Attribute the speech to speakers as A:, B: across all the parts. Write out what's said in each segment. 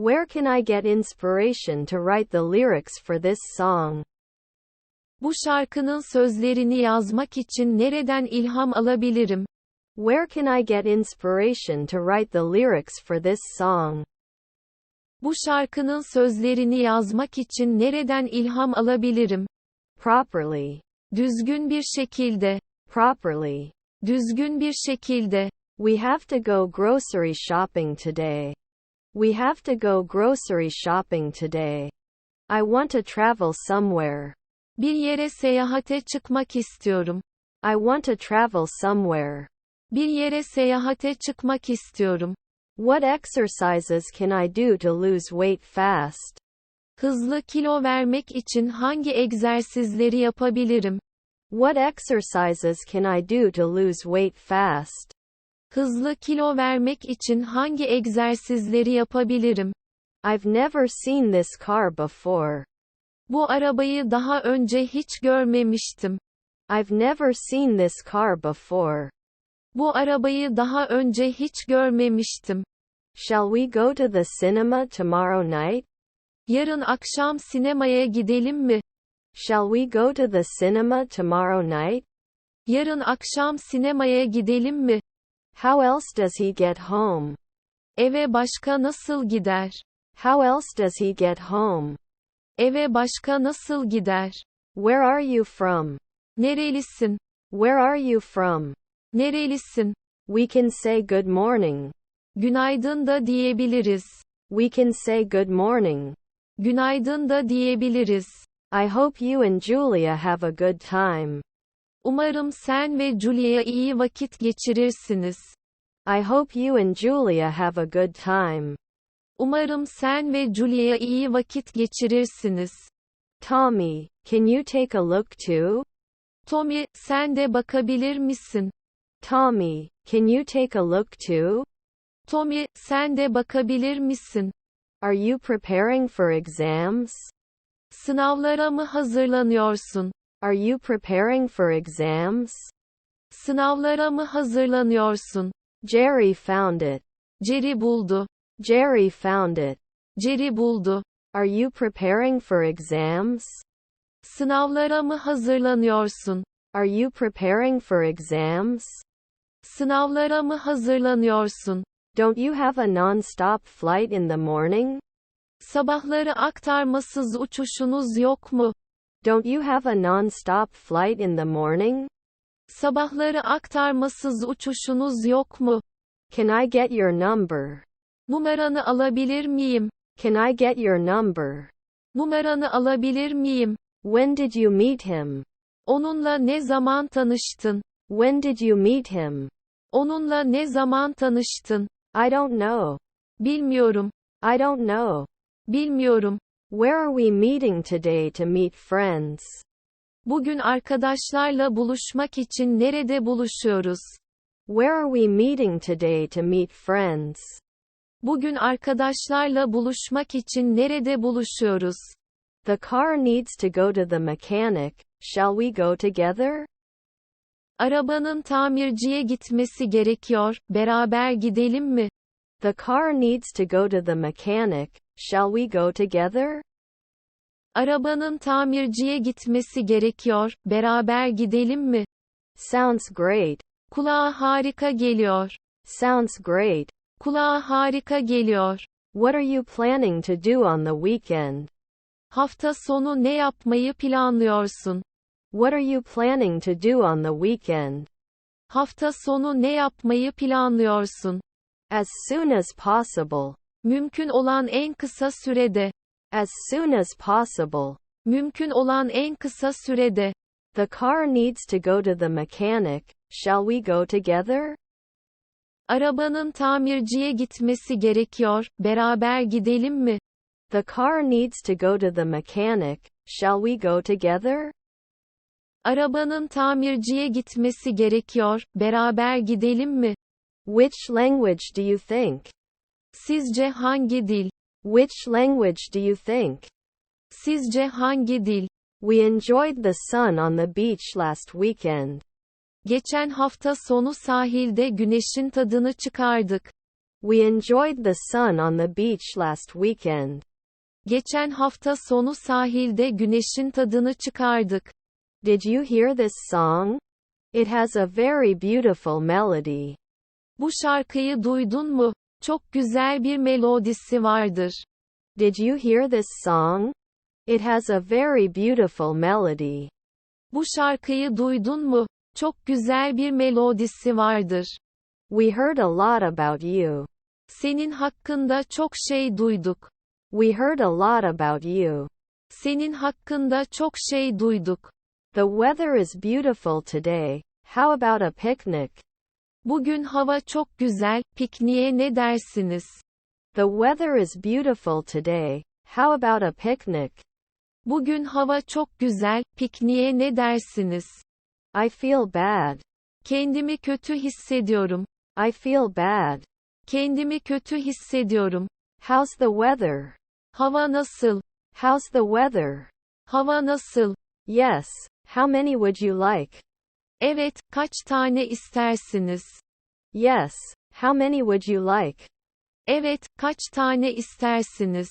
A: Where can I get inspiration to write the lyrics for this song?
B: Bu şarkının sözlerini yazmak için nereden ilham alabilirim?
A: Where can I get inspiration to write the lyrics for this song?
B: Bu şarkının sözlerini yazmak için nereden ilham alabilirim?
A: Properly.
B: Düzgün bir şekilde.
A: Properly.
B: Düzgün bir şekilde.
A: We have to go grocery shopping today. We have to go grocery shopping today. I want to travel somewhere.
B: Bir yere seyahate çıkmak istiyorum.
A: I want to travel somewhere.
B: Bir yere seyahate çıkmak istiyorum.
A: What exercises can I do to lose weight fast?
B: Hızlı kilo vermek için hangi egzersizleri yapabilirim?
A: What exercises can I do to lose weight fast?
B: Hızlı kilo vermek için hangi egzersizleri yapabilirim?
A: I've never seen this car before.
B: Bu arabayı daha önce hiç görmemiştim.
A: I've never seen this car before.
B: Bu arabayı daha önce hiç görmemiştim.
A: Shall we go to the cinema tomorrow night?
B: Yarın akşam sinemaya gidelim mi?
A: Shall we go to the cinema tomorrow night?
B: Yarın akşam sinemaya gidelim mi?
A: How else does he get home?
B: Eve başka nasıl gider?
A: How else does he get home?
B: Eve başka nasıl gider?
A: Where are you from?
B: Nerelisin?
A: Where are you from?
B: Nerelisin?
A: We can say good morning.
B: Günaydın da diyebiliriz.
A: We can say good morning.
B: Günaydın da diyebiliriz.
A: I hope you and Julia have a good time.
B: Umarım sen ve Julia iyi vakit geçirirsiniz.
A: I hope you and Julia have a good time.
B: Umarım sen ve Julia iyi vakit geçirirsiniz.
A: Tommy, can you take a look too?
B: Tommy, sen de bakabilir misin?
A: Tommy, can you take a look too?
B: Tommy, sen de bakabilir misin?
A: Are you preparing for exams?
B: Sınavlara mı hazırlanıyorsun?
A: Are you preparing for exams?
B: Sınavlara mı hazırlanıyorsun?
A: Jerry found it.
B: Jerry buldu.
A: Jerry found it.
B: Jerry buldu.
A: Are you preparing for exams?
B: Sınavlara mı hazırlanıyorsun?
A: Are you preparing for exams?
B: Sınavlara mı hazırlanıyorsun?
A: Don't you have a non-stop flight in the morning?
B: Sabahları aktarmasız uçuşunuz yok mu?
A: Don't you have a non-stop flight in the morning?
B: Sabahları aktarmasız uçuşunuz yok mu?
A: Can I get your number?
B: Numaranı alabilir miyim?
A: Can I get your number?
B: Numaranı alabilir miyim?
A: When did you meet him?
B: Onunla ne zaman tanıştın?
A: When did you meet him?
B: Onunla ne zaman tanıştın?
A: I don't know.
B: Bilmiyorum.
A: I don't know.
B: Bilmiyorum.
A: Where are we meeting today to meet friends?
B: Bugün arkadaşlarla buluşmak için nerede buluşuyoruz?
A: Where are we meeting today to meet friends?
B: Bugün arkadaşlarla buluşmak için nerede buluşuyoruz?
A: The car needs to go to the mechanic. Shall we go together?
B: Arabanın tamirciye gitmesi gerekiyor. Beraber gidelim mi?
A: The car needs to go to the mechanic. Shall we go together?
B: Arabanın tamirciye gitmesi gerekiyor. Beraber gidelim mi?
A: Sounds great.
B: Kulağa harika geliyor.
A: Sounds great.
B: Kulağa harika geliyor.
A: What are you planning to do on the weekend?
B: Hafta sonu ne yapmayı planlıyorsun?
A: What are you planning to do on the weekend?
B: Hafta sonu ne yapmayı planlıyorsun?
A: As soon as possible.
B: Mümkün olan en kısa sürede.
A: As soon as possible.
B: Mümkün olan en kısa sürede.
A: The car needs to go to the mechanic. Shall we go together?
B: Arabanın tamirciye gitmesi gerekiyor. Beraber gidelim mi?
A: The car needs to go to the mechanic. Shall we go together?
B: Arabanın tamirciye gitmesi gerekiyor. Beraber gidelim mi?
A: Which language do you think?
B: Sizce hangi dil?
A: Which language do you think?
B: Sizce hangi dil?
A: We enjoyed the sun on the beach last weekend.
B: Geçen hafta sonu sahilde güneşin tadını çıkardık.
A: We enjoyed the sun on the beach last weekend.
B: Geçen hafta sonu sahilde güneşin tadını çıkardık.
A: Did you hear this song? It has a very beautiful melody.
B: Bu şarkıyı duydun mu? Çok güzel bir melodisi vardır.
A: Did you hear this song? It has a very beautiful melody.
B: Bu şarkıyı duydun mu? Çok güzel bir melodisi vardır.
A: We heard a lot about you.
B: Senin hakkında çok şey duyduk.
A: We heard a lot about you.
B: Senin hakkında çok şey duyduk.
A: The weather is beautiful today. How about a picnic?
B: Bugün hava çok güzel, pikniğe ne dersiniz?
A: The weather is beautiful today. How about a picnic?
B: Bugün hava çok güzel, pikniğe ne dersiniz?
A: I feel bad.
B: Kendimi kötü hissediyorum.
A: I feel bad.
B: Kendimi kötü hissediyorum.
A: How's the weather?
B: Hava nasıl?
A: How's the weather?
B: Hava nasıl?
A: Yes. How many would you like?
B: Evet, kaç tane istersiniz?
A: Yes. How many would you like?
B: Evet, kaç tane istersiniz?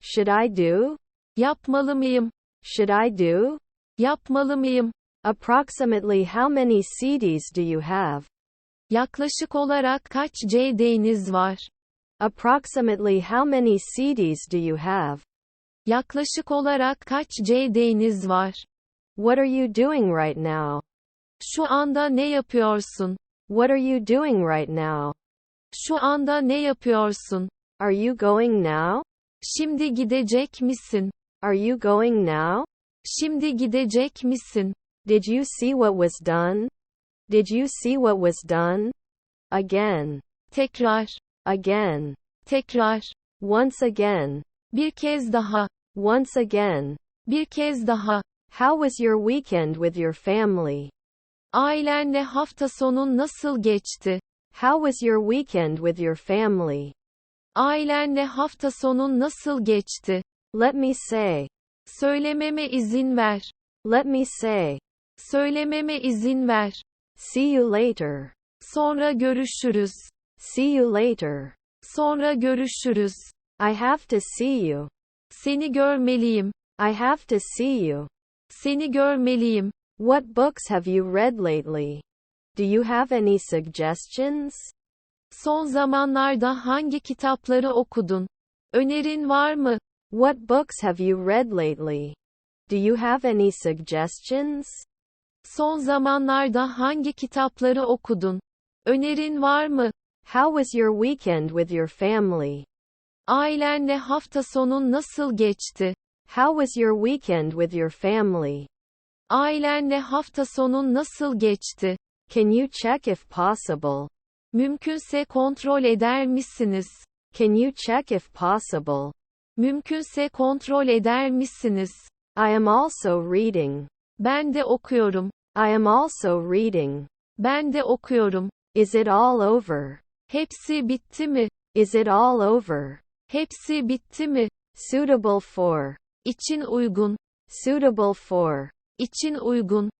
A: Should I do?
B: Yapmalı mıyım?
A: Should I do?
B: Yapmalı mıyım?
A: Approximately how many CDs do you have?
B: Yaklaşık olarak kaç CD'niz var?
A: Approximately how many CDs do you have?
B: Yaklaşık olarak kaç CD'niz var?
A: What are you doing right now?
B: Şu anda ne yapıyorsun?
A: What are you doing right now?
B: Şu anda ne yapıyorsun?
A: Are you going now?
B: Şimdi gidecek misin?
A: Are you going now?
B: Şimdi gidecek misin?
A: Did you see what was done? Did you see what was done? Again.
B: Tekrar,
A: Again.
B: tekrar,
A: Once again.
B: bir kez daha,
A: Once again.
B: bir kez daha.
A: How was your weekend with your family?
B: Ailenle hafta sonun nasıl geçti?
A: How was your weekend with your family?
B: Ailenle hafta sonun nasıl geçti?
A: Let me say.
B: Söylememe izin ver.
A: Let me say.
B: Söylememe izin ver.
A: See you later.
B: Sonra görüşürüz.
A: See you later.
B: Sonra görüşürüz.
A: I have to see you.
B: Seni görmeliyim.
A: I have to see you.
B: Seni görmeliyim.
A: What books have you read lately? Do you have any suggestions?
B: Son zamanlarda hangi kitapları okudun? Önerin var mı?
A: What books have you read lately? Do you have any suggestions?
B: Son zamanlarda hangi kitapları okudun? Önerin var mı?
A: How was your weekend with your family?
B: Ailenle hafta sonun nasıl geçti?
A: How was your weekend with your family?
B: Ailenle hafta sonun nasıl geçti?
A: Can you check if possible?
B: Mümkünse kontrol eder misiniz?
A: Can you check if possible?
B: Mümkünse kontrol eder misiniz?
A: I am also reading.
B: Ben de okuyorum.
A: I am also reading.
B: Ben de okuyorum.
A: Is it all over?
B: Hepsi bitti mi?
A: Is it all over?
B: Hepsi bitti mi?
A: Suitable for.
B: İçin uygun.
A: Suitable for.
B: İçin uygun.